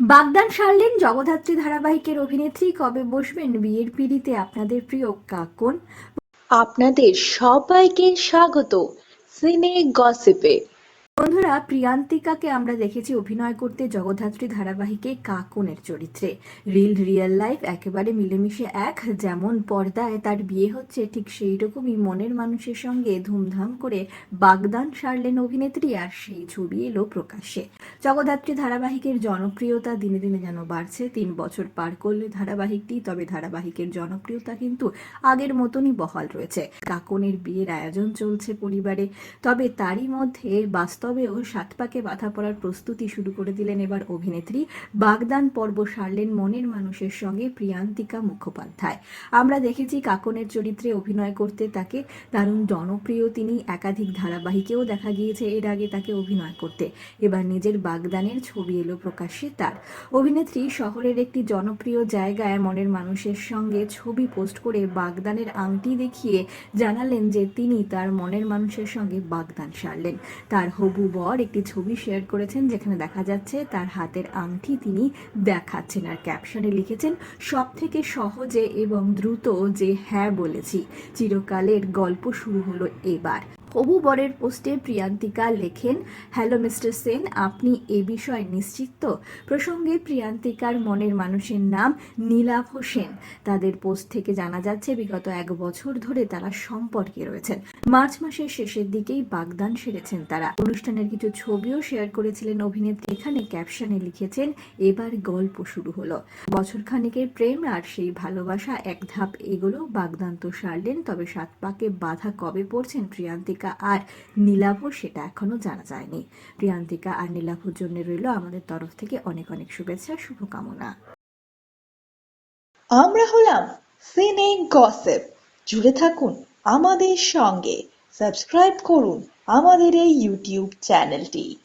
বাগদান সারলেন জগদ্ধাত্রী ধারাবাহিকের অভিনেত্রী। কবে বসবেন বিয়ের পিড়িতে আপনাদের প্রিয় কাকন? আপনাদের সবাইকে স্বাগত। সিনে গসিপে। বন্ধুরা, প্রিয়ান্তিকাকে আমরা দেখেছি অভিনয় করতে জগদ্ধাত্রী ধারাবাহিকে কাকনের চরিত্রে। রিল, রিয়েল লাইফ একেবারে মিলেমিশে এক, যেমন পর্দায় তার বিয়ে হচ্ছে ঠিক সেই রকমই মনের মানুষের সঙ্গে ধুমধাম করে বাগদান সারলেন অভিনেত্রী আর সেই ছবি এলো প্রকাশ্যে। জগদ্ধাত্রী ধারাবাহিকের জনপ্রিয়তা দিনে দিনে যেন বাড়ছে, তিন বছর পার করলে ধারাবাহিকটি, তবে ধারাবাহিকের জনপ্রিয়তা কিন্তু আগের মতনই বহাল রয়েছে। কাকনের বিয়ের আয়োজন চলছে পরিবারে, তবে তারই মধ্যে বাস্তবেও সাত পাকে বাধা পড়ার প্রস্তুতি শুরু করে দিলেন এবার অভিনেত্রী। বাগদান পর্ব সারলেন মনের মানুষের সঙ্গে প্রিয়ান্তিকা মুখোপাধ্যায়। আমরা দেখেছি কাকনের চরিত্রে অভিনয় করতে তাকে দারুণ জনপ্রিয় তিনি। একাধিক ধারাবাহিকেও দেখা গিয়েছে এর আগে তাকে অভিনয় করতে। এবার নিজের বাগদানের ছবি এলো প্রকাশ্যে তার। অভিনেত্রী শহরের একটি জনপ্রিয় জায়গায় মনের মানুষের সঙ্গে ছবি পোস্ট করে বাগদানের আংটি দেখিয়ে জানালেন যে তিনি তার মনের মানুষের সঙ্গে বাগদান সারলেন। তার হবু বর একটি ছবি শেয়ার করেছেন, যেখানে দেখা যাচ্ছে তার হাতের আংটি তিনি দেখাচ্ছেন আর ক্যাপশনে লিখেছেন সব থেকে সহজে এবং দ্রুত যে হ্যাঁ বলেছি। চিরকালের গল্প শুরু হলো এবার। হবু বরের পোস্টে প্রিয়ান্তিকা লেখেন, হ্যালো মিস্টার সেন, আপনি এ বিষয়ে নিশ্চিত তো? প্রসঙ্গে প্রিয়ান্তিকার মনের মানুষের নাম নীলাভ হোসেন। তাদের পোস্ট থেকে জানা যাচ্ছে, বিগত এক বছর ধরে তারা সম্পর্কে রয়েছেন। মার্চ মাসের শেষের দিকেই বাগদান সেরেছেন তারা। অনুষ্ঠানের কিছু ছবিও শেয়ার করেছিলেন অভিনেত্রী। এখানে ক্যাপশনে লিখেছেন, এবার গল্প শুরু হলো। বছর খানেকের প্রেম আর সেই ভালোবাসা, এক ধাপ এগোলো। বাগদান তো সারলেন, তবে সাত পাকে বাধা কবে পড়ছেন প্রিয়ান্তিকা? আর নীলাভ সেটা এখনও জানা যায়নি। প্রিয়ান্তিকা আর নীলাভর জন্য রইল আমাদের তরফ থেকে অনেক অনেক শুভেচ্ছা, শুভকামনা। আমরা হলাম সিনে গসেপ। জুড়ে থাকুন আমাদের সঙ্গে। সাবস্ক্রাইব করুন আমাদের এই ইউটিউব চ্যানেলটি।